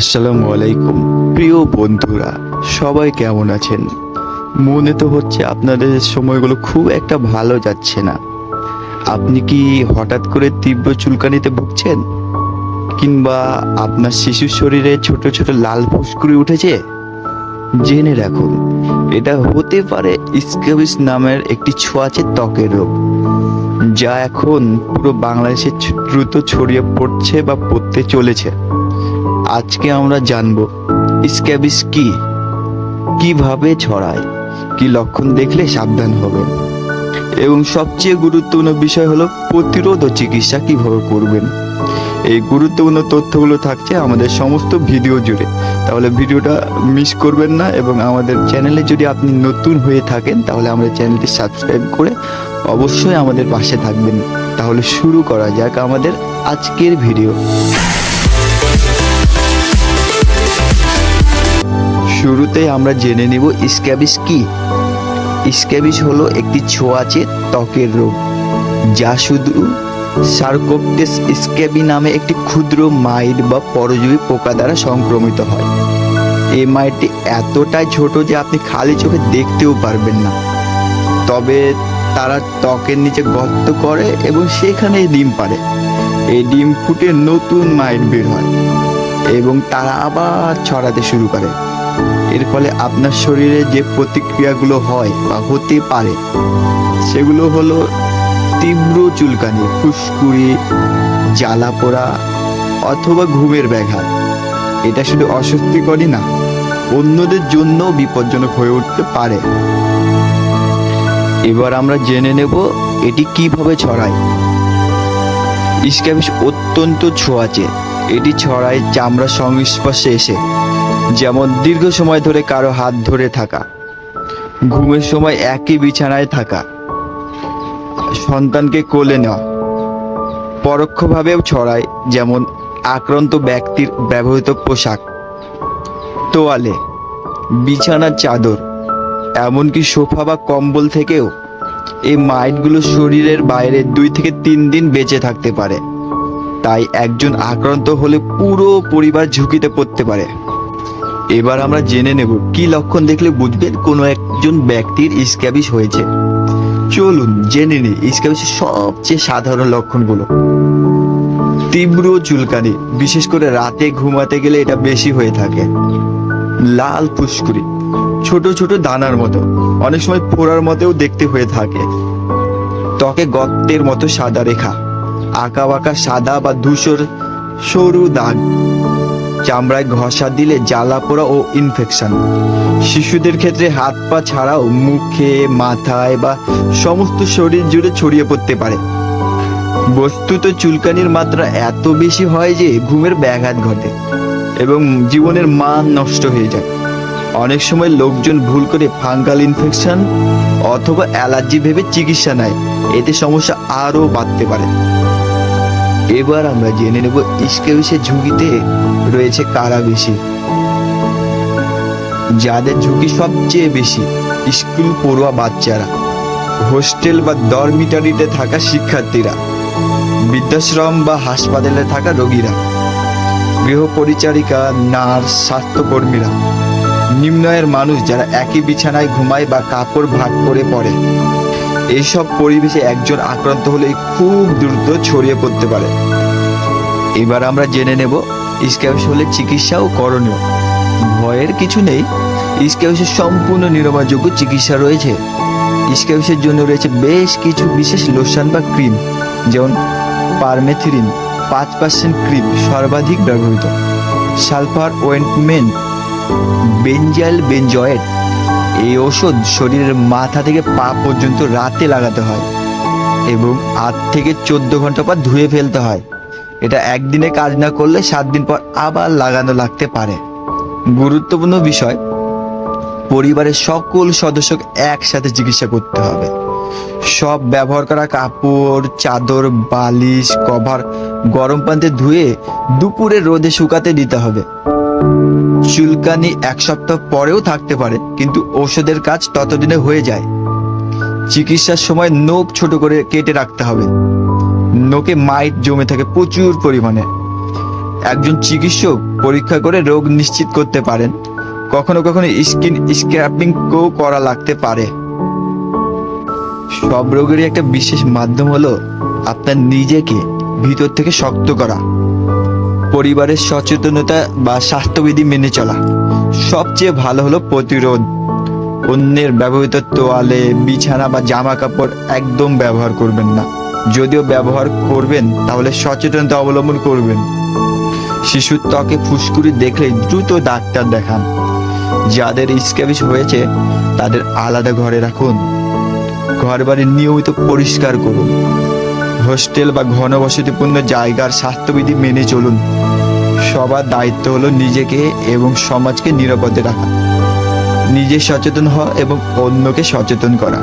আসসালামু আলাইকুম। প্রিয় বন্ধুরা, সবাই কেমন আছেন? মনে তো হচ্ছে আপনাদের সময়গুলো খুব একটা ভালো যাচ্ছে না। আপনি কি হঠাৎ করে তীব্র চুলকানিতে ভুগছেন? কিংবা আপনার শিশুর শরীরে ছোট ছোট লাল ফুসকুড়ি উঠেছে? জেনে রাখুন, এটা হতে পারে স্কেবিস নামের একটি ছোঁয়াচে ত্বকের রোগ, যা এখন পুরো বাংলাদেশে দ্রুত ছড়িয়ে পড়ছে বা পড়তে চলেছে। আজকে আমরা জানব, স্ক্যাবিস কি? কীভাবে ছড়ায়? কি লক্ষণ দেখলে সাবধান হবেন? এবং সবচেয়ে গুরুত্বপূর্ণ বিষয় হলো, প্রতিরোধ ও চিকিৎসা কীভাবে করবেন? এই গুরুত্বপূর্ণ তথ্যগুলো থাকছে আমাদের সমস্ত ভিডিও জুড়ে। তাহলে ভিডিওটা মিস করবেন না এবং আমাদের চ্যানেলে যদি আপনি নতুন হয়ে থাকেন, তাহলে আমাদের চ্যানেলটি সাবস্ক্রাইব করে অবশ্যই আমাদের পাশে থাকবেন। তাহলে শুরু করা যাক আমাদের আজকের ভিডিও। শুরুতেই আমরা জেনে নিব স্ক্যাবিস কি। স্ক্যাবিস হলো একটি ছোঁয়াচে ত্বকের রোগ, যা শুধু সার্কোপটেস স্ক্যাবি নামে একটি ক্ষুদ্র মাইট বা পরজীবী পোকা দ্বারা সংক্রমিত হয়। এই মাইটটি এতটাই ছোট যে আপনি খালি চোখে দেখতেও পারবেন না। তবে তারা ত্বকের নিচে গর্ত করে এবং সেখানে ডিম পারে এই ডিম ফুটে নতুন মাইট বের হয় এবং তারা আবার ছড়াতে শুরু করে। এর ফলে আপনার শরীরে যে প্রতিক্রিয়াগুলো হয় বা হতে পারে, সেগুলো হলো তীব্র চুলকানি, ফুসকুড়ি, জ্বালা পোড়া অথবা ঘুমের ব্যাঘাত। এটা শুধু অস্বস্তিকরই না, অন্যদের জন্য বিপজ্জনক হয়ে উঠতে পারে। এবার আমরা জেনে নেব এটি কীভাবে ছড়ায়। স্ক্যাবিস অত্যন্ত ছোঁয়াচে। এটি ছড়ায় চামড়া সংস্পর্শে এসে। যেমন দীর্ঘ সময় ধরে কারও হাত ধরে থাকা, ঘুমের সময় একই বিছানায় থাকা, সন্তানকে কোলে নেওয়া, পরোক্ষভাবেও ছড়ায় যেমন আক্রান্ত ব্যক্তির ব্যবহৃত পোশাক, তোয়ালে, বিছানার চাদর, এমনকি সোফা বা কম্বল থেকেও এই মাইটগুলো শরীরের বাইরে দুই থেকে তিন দিন বেঁচে থাকতে পারে। তাই একজন আক্রান্ত হলে পুরো পরিবার ঝুঁকিতে পড়তে পারে। এবার আমরা জেনে নেব কি লক্ষণ দেখলে বুঝবেন কোনো একজন ব্যক্তির স্ক্যাবিস হয়েছে। চলুন জেনে নিই স্ক্যাবিসের সবচেয়ে সাধারণ লক্ষণগুলো। তীব্র চুলকানি, বিশেষ করে রাতে ঘুমাতে গেলে এটা বেশি হয়ে থাকে। লাল ফুসকুড়ি, ছোট ছোট দানার মতো, অনেক সময় ফোড়ার মতেও দেখতে হয়ে থাকে। ত্বকে গর্তের মতো সাদা রেখা, আঁকা বাঁকা সাদা বা ধূসর সরু দাগ। চামড়ায় ঘষা দিলে জ্বালা পোড়া ও ইনফেকশন শিশুদের ক্ষেত্রে হাত পা ছাড়াও মুখে, মাথায় বা সমস্ত শরীর জুড়ে ছড়িয়ে পড়তে পারে। বস্তুত চুলকানির মাত্রা এত বেশি হয় যে ঘুমের ব্যাঘাত ঘটে এবং জীবনের মান নষ্ট হয়ে যায়। অনেক সময় লোকজন ভুল করে ফাঙ্গাল ইনফেকশন অথবা অ্যালার্জি ভেবে চিকিৎসা নেয়। এতে সমস্যা আরও বাড়তে পারে। এবার আমরা জেনে নেব স্কেবিসের ঝুঁকিতে রয়েছে কারা বেশি। যাদের ঝুঁকি সবচেয়ে বেশি, স্কুল পড়ুয়া বাচ্চারা, হোস্টেল বা ডরমিটারিতে থাকা শিক্ষার্থীরা, বৃদ্ধাশ্রম বা হাসপাতালে থাকা রোগীরা গৃহ পরিচারিকা নার্স, স্বাস্থ্যকর্মীরা, নিম্নয়ের মানুষ যারা একই বিছানায় ঘুমায় বা কাপড় ভাগ করে পড়ে। এইসব পরিবেশে একজন আক্রান্ত হলে খুব দ্রুত ছড়িয়ে পড়তে পারে। এবার আমরা জেনে নেব স্ক্যাবিস হলে চিকিৎসা ও করণীয়। ভয়ের কিছু নেই, স্ক্যাবিসের সম্পূর্ণ নিরাময়যোগ্য চিকিৎসা রয়েছে। স্ক্যাবিসের জন্য রয়েছে বেশ কিছু বিশেষ লোশন বা ক্রিম, যেমন পারমেথিরিন, পাঁচ পার্সেন্ট ক্রিম সর্বাধিক ব্যবহৃত। সালফার ওয়েন্টমেন্ট বেঞ্জাইল বেঞ্জয়েট এই ওষুধ শরীরের মাথা থেকে পা পর্যন্ত রাতে লাগাতে হয় এবং আট থেকে চোদ্দ ঘণ্টা পর ধুয়ে ফেলতে হয়। এটা একদিনে কাজ না করলে সাত দিন পর আবার লাগানো লাগতে পারে। গুরুত্বপূর্ণ বিষয়, পরিবারের সকল সদস্যকে একসাথে চিকিৎসা করতে হবে। সব ব্যবহার করা কাপড়, চাদর, বালিশ, কভার গরম পানিতে ধুয়ে দুপুরে রোদে শুকাতে দিতে হবে। চুলকানি এক সপ্তাহ পরেও থাকতে পারে, কিন্তু ওষুধের কাজ ততদিনে হয়ে যায়। চিকিৎসার সময় নখ ছোট করে কেটে রাখতে হবে। নোকে মাইট জমে থাকে প্রচুর পরিমাণে। একজন চিকিৎসক পরীক্ষা করে রোগ নিশ্চিত করতে পারেন। কখনো কখনো স্কিন স্ক্র্যাপিং কেও করা লাগতে পারে। সব রোগেরই একটা বিশেষ মাধ্যম হলো আপনার নিজেকে ভিতর থেকে শক্ত করা। পরিবারের সচেতনতা বা স্বাস্থ্যবিধি মেনে চলা। সবচেয়ে ভালো হলো প্রতিরোধ। অন্যের ব্যবহৃত তোয়ালে, বিছানা বা জামা কাপড় একদম ব্যবহার করবেন না। যদিও ব্যবহার করবেন, তাহলে সচেতনতা অবলম্বন করবেন। শিশুর ত্বকে ফুসকুড়ি দেখলে দ্রুত ডাক্তার দেখান। যাদের স্ক্যাবিস হয়েছে, তাদের আলাদা ঘরে রাখুন। ঘর বাড়ি নিয়মিত পরিষ্কার করুন। হোস্টেল বা ঘনবসতিপূর্ণ জায়গার স্বাস্থ্যবিধি মেনে চলুন। সবার দায়িত্ব হলো নিজেকে এবং সমাজকে নিরাপদে রাখা। নিজে সচেতন হওয়া এবং অন্যকে সচেতন করা।